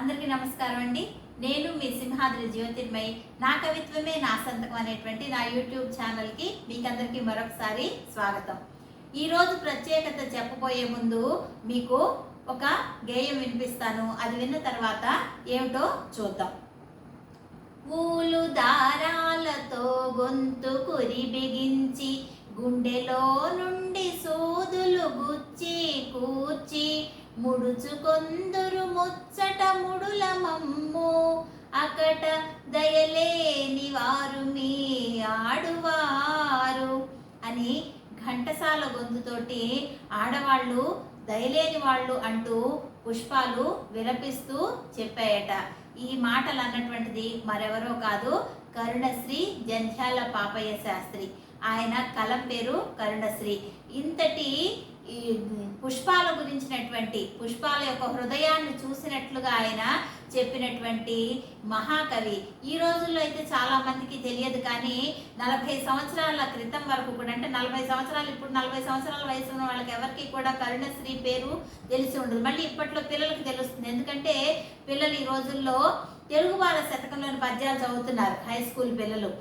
అందరికీ నమస్కారం అండి. నేను మీ సింహాద్రి జ్యోతిర్మయి నా కవిత్వమే నా సంతకం అనేటువంటి నా యూట్యూబ్ ఛానల్కి మీకందరికీ మరొకసారి స్వాగతం. ఈరోజు ప్రత్యేకత చెప్పబోయే ముందు మీకు ఒక గేయం వినిపిస్తాను. అది విన్న తర్వాత ఏమిటో చూద్దాం. పూలు దారాలతో గొంతు కురి బిగించి గుండెలో నుండి సూదులు గుచ్చి కూర్చి ముడుచుకొందురు ముచ్చట ముడుల మమ్ము అకట దయలేని వారు మీ ఆడువారు అని ఘంటసాల గొంతుతోటి ఆడవాళ్ళు దయలేని వాళ్ళు అంటూ పుష్పాలు విలపిస్తూ చెప్పాయట. ఈ మాటలు అన్నటువంటిది మరెవరో కాదు కరుణశ్రీ జంధ్యాల పాపయ్య శాస్త్రి. ఆయన కలం పేరు కరుణశ్రీ. ఇంతటి ఈ పుష్పాల గురించినటువంటి పుష్పాల యొక్క హృదయాన్ని చూసినట్లుగా ఆయన చెప్పినటువంటి మహాకవి. ఈ రోజుల్లో అయితే చాలా మందికి తెలియదు కానీ నలభై సంవత్సరాల క్రితం వరకు కూడా అంటే నలభై సంవత్సరాలు ఇప్పుడు నలభై సంవత్సరాల వయసు ఉన్న వాళ్ళకి ఎవరికి కూడా కరుణశ్రీ పేరు తెలిసి ఉండదు. మళ్ళీ ఇప్పట్లో పిల్లలకు తెలుస్తుంది. ఎందుకంటే పిల్లలు ఈ రోజుల్లో తెలుగు బాల శతకంలోని పద్యాలు చదువుతున్నారు హై స్కూల్ పిల్లలు.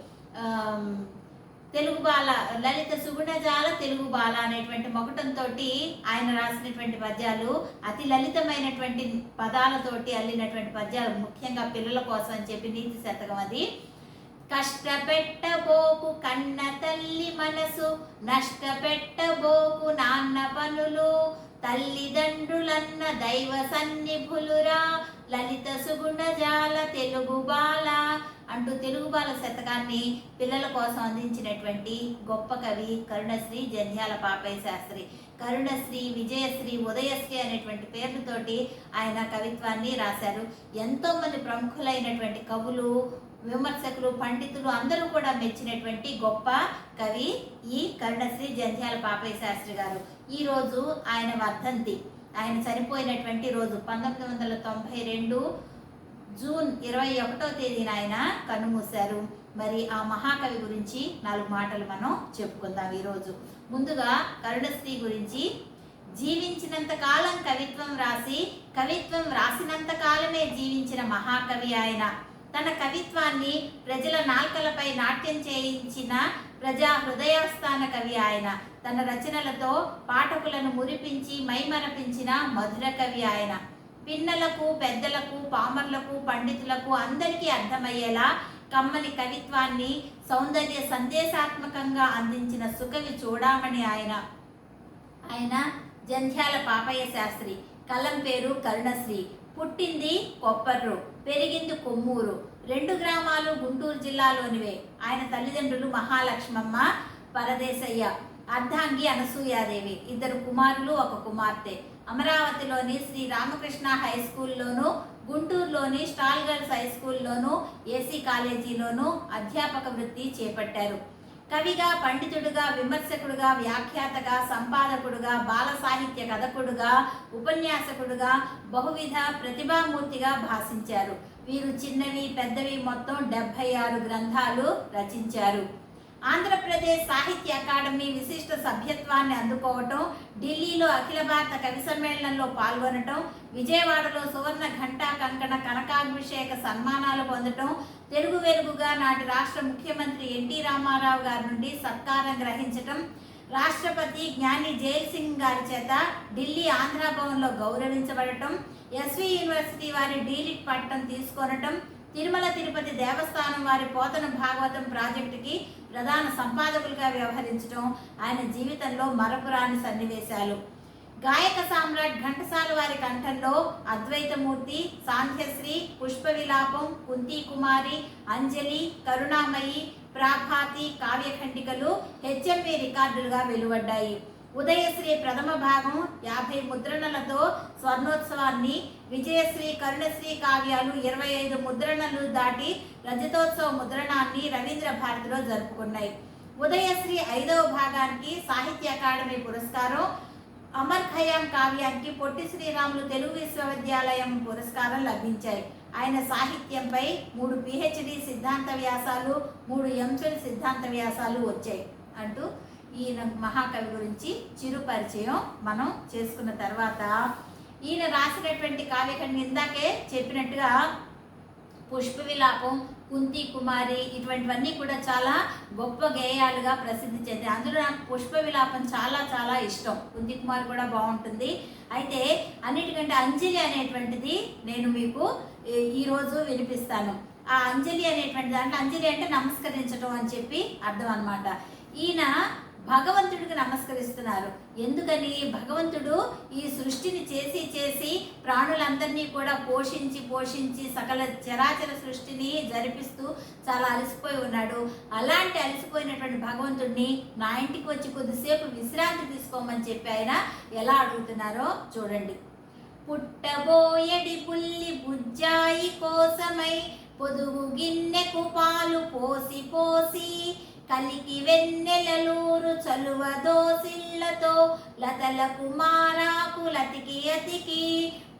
తెలుగు బాల లలిత సుగుణజాల తెలుగు బాల అనేటువంటి మొకటంతో ఆయన రాసినటువంటి పద్యాలు అతి లలితమైనటువంటి పదాలతోటి అల్లినటువంటి పద్యాలు ముఖ్యంగా పిల్లల కోసం అని చెప్పి నీతి శతకం అది. కష్టపెట్టబోకు కన్న తల్లి మనసు నష్టపెట్టబోకు నాన్న పనులు తల్లిదండ్రులన్న దైవ సన్నిభులురా. లలిత సుగుణజాల తెలుగు బాల. అంటూ తెలుగు బాల శతకాన్ని పిల్లల కోసం అందించినటువంటి గొప్ప కవి కరుణశ్రీ జంధ్యాల పాపయ్య శాస్త్రి. కరుణశ్రీ విజయశ్రీ ఉదయశ్రీ అనేటువంటి పేర్లతోటి ఆయన కవిత్వాన్ని రాశారు. ఎంతో మంది ప్రముఖులైనటువంటి కవులు విమర్శకులు పండితులు అందరూ కూడా మెచ్చినటువంటి గొప్ప కవి కరుణశ్రీ జంధ్యాల పాపయ్య శాస్త్రి గారు. ఈరోజు ఆయన వర్ధంతి. ఆయన చనిపోయినటువంటి రోజు పంతొమ్మిది వందల తొంభై రెండు జూన్ ఇరవై ఒకటో తేదీన ఆయన కన్నుమూశారు. మరి ఆ మహాకవి గురించి నాలుగు మాటలు మనం చెప్పుకుందాం ఈరోజు. ముందుగా కరుణశ్రీ గురించి జీవించినంత కాలం కవిత్వం రాసి కవిత్వం రాసినంత కాలమే జీవించిన మహాకవి ఆయన. తన కవిత్వాన్ని ప్రజల నాల్కలపై నాట్యం చేయించిన ప్రజా హృదయస్థాన కవి ఆయన. తన రచనలతో పాఠకులను మురిపించి మైమరపించిన మధుర కవి ఆయన. పిన్నలకు పెద్దలకు పామర్లకు పండితులకు అందరికీ అర్థమయ్యేలా కమ్మని కవిత్వాన్ని సౌందర్య సందేశాత్మకంగా అందించిన సుకవి చూడామణి ఆయన. ఆయన జంధ్యాల పాపయ్య శాస్త్రి. కలం పేరు కరుణశ్రీ. పుట్టింది కొప్పర్రు. పెరిగింది కొమ్మూరు. రెండు గ్రామాలు గుంటూరు జిల్లాలోనివే. ఆయన తల్లిదండ్రులు మహాలక్ష్మమ్మ పరదేశయ్య అర్ధాంగి అనసూయాదేవి. ఇద్దరు కుమారులు ఒక కుమార్తె. అమరావతిలోని శ్రీ రామకృష్ణ హై స్కూల్లోను గుంటూరులోని స్టాల్ గర్ల్స్ హై స్కూల్లోను ఏసీ కాలేజీలోనూ అధ్యాపక వృత్తి చేపట్టారు. కవిగా పండితుడుగా విమర్శకుడుగా వ్యాఖ్యాతగా సంపాదకుడుగా బాల సాహిత్య కథకుడుగా ఉపన్యాసకుడుగా బహువిధ ప్రతిభామూర్తిగా భాషించారు. వీరు చిన్నవి పెద్దవి మొత్తం డెబ్భై ఆరు గ్రంథాలు రచించారు. ఆంధ్రప్రదేశ్ సాహిత్య అకాడమీ విశిష్ట సభ్యత్వాన్ని అందుకోవటం ఢిల్లీలో అఖిల భారత కవి సమ్మేళనంలో పాల్గొనటం విజయవాడలో సువర్ణ ఘంటా కంకణ కనకాభిషేక సన్మానాలు పొందటం తెలుగు వెలుగుగా నాటి రాష్ట్ర ముఖ్యమంత్రి ఎన్టీ రామారావు గారి నుండి సత్కారం గ్రహించటం రాష్ట్రపతి జ్ఞాని జైల్ సింగ్ గారి చేత ఢిల్లీ ఆంధ్ర భవన్లో గౌరవించబడటం ఎస్వి యూనివర్సిటీ వారి డీలిట్ పట్టం తీసుకొనటం తిరుమల తిరుపతి దేవస్థానం వారి పోతన భాగవతం ప్రాజెక్టుకి ప్రధాన సంపాదకులుగా వ్యవహరించడం ఆయన జీవితంలో మరపురాని సన్నివేశాలు. గాయక సామ్రాట్ ఘంటసాల వారి కంఠంలో అద్వైతమూర్తి సాంధ్యశ్రీ పుష్ప విలాపం కుంతి కుమారి అంజలి కరుణామయి ప్రాభాతి కావ్యఖండికలు హెచ్ఎంపి రికార్డులుగా వెలువడ్డాయి. ఉదయశ్రీ ప్రథమ భాగం యాభై ముద్రణలతో స్వర్ణోత్సవాన్ని విజయశ్రీ కరుణశ్రీ కావ్యాలు ఇరవై ఐదు ముద్రణలు దాటి రజతోత్సవ ముద్రణాన్ని రవీంద్ర భారతిలో జరుపుకున్నాయి. ఉదయశ్రీ ఐదవ భాగానికి సాహిత్య అకాడమీ పురస్కారం అమర్ ఖయాం కావ్యానికి పొట్టి శ్రీరాములు తెలుగు విశ్వవిద్యాలయం పురస్కారం లభించాయి. ఆయన సాహిత్యంపై మూడు పిహెచ్డి సిద్ధాంత వ్యాసాలు మూడు ఎంఫిల్ సిద్ధాంత వ్యాసాలు వచ్చాయి అంటూ ఈయన మహాకవి గురించి చిరు పరిచయం మనం చేసుకున్న తర్వాత ఈయన రాసినటువంటి కావ్యకండి ఇందాకే చెప్పినట్టుగా పుష్ప విలాపం కుంతి కుమారి ఇటువంటివన్నీ కూడా చాలా గొప్ప గేయాలుగా ప్రసిద్ధి చెంది అందులో నాకు పుష్ప విలాపం చాలా చాలా ఇష్టం. కుంతి కుమారి కూడా బాగుంటుంది. అయితే అన్నిటికంటే అంజలి అనేటువంటిది నేను మీకు ఈ- ఈరోజు వినిపిస్తాను. ఆ అంజలి అనేటువంటి దాంట్లో అంజలి అంటే నమస్కరించడం అని చెప్పి అర్థం అనమాట ఈయన భగవంతుడికి నమస్కరిస్తున్నారు. ఎందుకని? భగవంతుడు ఈ సృష్టిని చేసి చేసి ప్రాణులందరినీ కూడా పోషించి పోషించి సకల చరాచర సృష్టిని జరిపిస్తూ చాలా అలసిపోయి ఉన్నాడు. అలాంటి అలసిపోయినటువంటి భగవంతుడిని నా ఇంటికి వచ్చి కొద్దిసేపు విశ్రాంతి తీసుకోమని చెప్పి ఆయన ఎలా అడుగుతున్నారో చూడండి. పుట్టబోయడి పుల్లి బుజ్జాయి కోసమై పొదుగు గిన్నెకు పాలు పోసి పోసి కలికి వెన్నెలలూరు చలువ దోసిళ్ళతో లతల కుమారాకు లతికి అతికి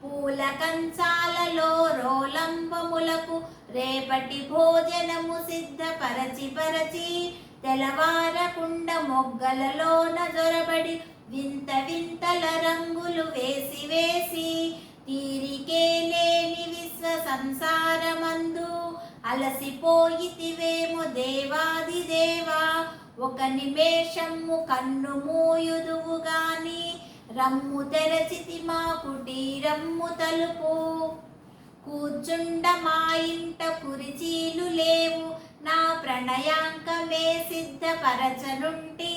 పూల కంచాలలో రోలంబములకు రేపటి భోజనము సిద్ధపరచి పరచి తెలవారకుండ మొగ్గలలోన జొరబడి వింత వింతల రంగులు వేసి వేసి తీరికే లేని విశ్వ సంసారమందు అలసిపోయితివేమో దేవాది దేవా ఒక నిమేషము కన్ను మూయుదువు గాని రమ్ము తెరచితి మా కుటీరమ్ము తలుపు. కూర్చుండ మా ఇంట కురిచీలు లేవు నా ప్రణయాంకమే సిద్ధపరచనుంటి.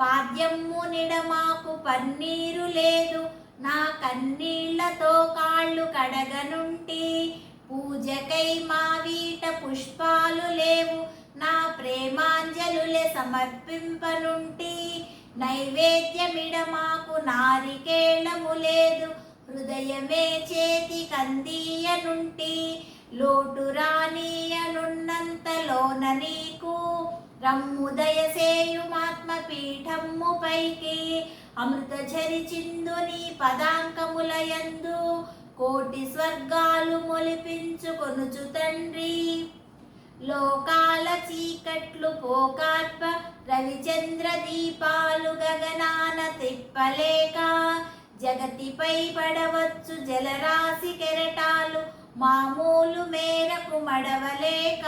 పాద్యమ్ము నిడమాకు పన్నీరు లేదు నా కన్నీళ్ళతో కాళ్ళు కడగనుంటి. పూజకై మా వీట పుష్పాలు లేవు. నా ప్రేమాంజలులే సమర్పింపనుంటి. నైవేద్యమిడ మాకు నారికేళము లేదు. హృదయమే చేతి కందీయనుంటి. లోటు రానీయనున్నంతలోన నీకు. రమ్ముదయసేయుమాత్మ పీఠమ్ము పైకి. అమృత చిందు నీ పదాంకములయందు కోటి స్వర్గాలు మొలిపించుకొనుచు తండ్రి. లోకాల చీకట్లు పోకాత్మ రవిచంద్ర దీపాలు గగనాన తిప్పలేక జగతిపై పడవచ్చు జలరాశి కెరటాలు మామూలు మేరకు మడవలేక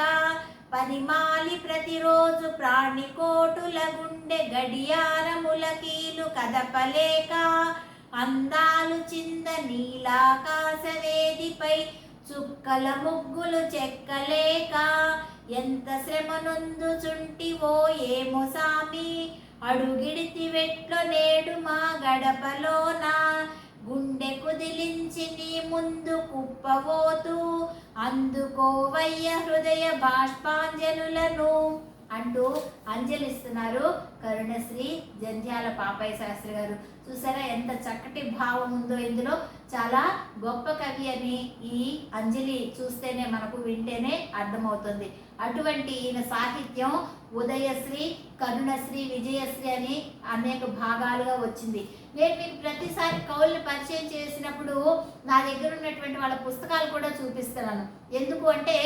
పనిమాలి ప్రతిరోజు ప్రాణికోటుల గుండె గడియారముల కీలు కదపలేక అందాలు చింద నీలాకాశవేదిపై చుక్కల ముగ్గులు చెక్కలేక ఎంత శ్రమ నొందుచుంటివో ఏమో సామి. అడుగిడితి వెట్లో నేడు మా గడపలోన గుండె కుదిలించి నీ ముందు కుప్పబోతూ అందుకోవయ్య హృదయ బాష్పాంజనులను. అంటూ అంజలిస్తున్నారు కరుణశ్రీ జంధ్యాల పాపయ్య శాస్త్రి గారు. చూసారా ఎంత చక్కటి భావం ఉందో ఇందులో. చాలా గొప్ప కవి అని ఈ అంజలి చూస్తేనే మనకు వింటేనే అర్థమవుతుంది. అటువంటి ఈయన సాహిత్యం ఉదయశ్రీ కరుణశ్రీ విజయశ్రీ అని అనేక భాగాలుగా వచ్చింది. నేను మీకు ప్రతిసారి కవుల్ని పరిచయం చేసినప్పుడు నా దగ్గర ఉన్నటువంటి వాళ్ళ పుస్తకాలు కూడా చూపిస్తున్నాను. ఎందుకు అంటే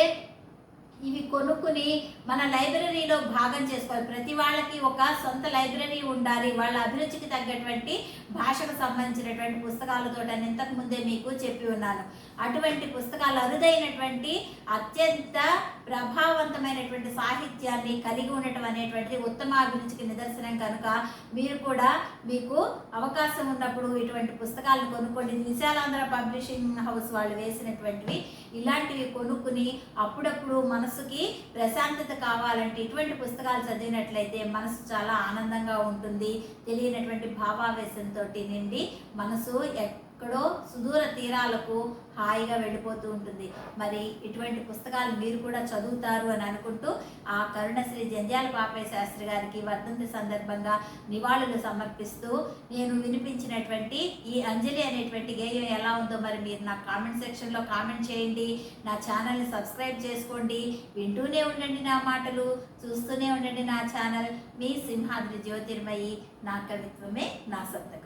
ఇవి కొనుక్కుని మన లైబ్రరీలో భాగం చేసుకోవాలి. ప్రతి వాళ్ళకి ఒక సొంత లైబ్రరీ ఉండాలి. వాళ్ళ అభిరుచికి తగ్గటువంటి భాషకు సంబంధించినటువంటి పుస్తకాలతో నేను ఇంతకు ముందే మీకు చెప్పి ఉన్నాను. అటువంటి పుస్తకాలు అరుదైనటువంటి అత్యంత ప్రభావవంతమైనటువంటి సాహిత్యాన్ని కలిగి ఉండటం అనేటువంటిది ఉత్తమ అభిరుచికి నిదర్శనం కనుక మీరు కూడా మీకు అవకాశం ఉన్నప్పుడు ఇటువంటి పుస్తకాలను కొనుక్కోండి. నిశాలాంధ్ర విశాలాంధ్ర పబ్లిషింగ్ హౌస్ వాళ్ళు వేసినటువంటివి ఇలాంటివి కొనుక్కుని అప్పుడప్పుడు మనసుకి ప్రశాంతత కావాలంటే ఇటువంటి పుస్తకాలు చదివినట్లయితే మనసు చాలా ఆనందంగా ఉంటుంది. తెలియనటువంటి భావావేశంతో నిండి మనసు ఎక్కడో సుదూర తీరాలకు హాయిగా వెళ్ళిపోతూ ఉంటుంది. మరి ఇటువంటి పుస్తకాలు మీరు కూడా చదువుతారు అని అనుకుంటూ ఆ కరుణశ్రీ జంజాల పాపయ్య శాస్త్రి గారికి వర్ధంతి సందర్భంగా నివాళులు సమర్పిస్తూ నేను వినిపించినటువంటి ఈ అంజలి అనేటువంటి గేయం ఎలా ఉందో మరి మీరు నా కామెంట్ సెక్షన్లో కామెంట్ చేయండి. నా ఛానల్ని సబ్స్క్రైబ్ చేసుకోండి. వింటూనే ఉండండి నా మాటలు చూస్తూనే ఉండండి నా ఛానల్. మీ సింహాద్రి జ్యోతిర్మయి నా కవిత్వమే నా సంతకం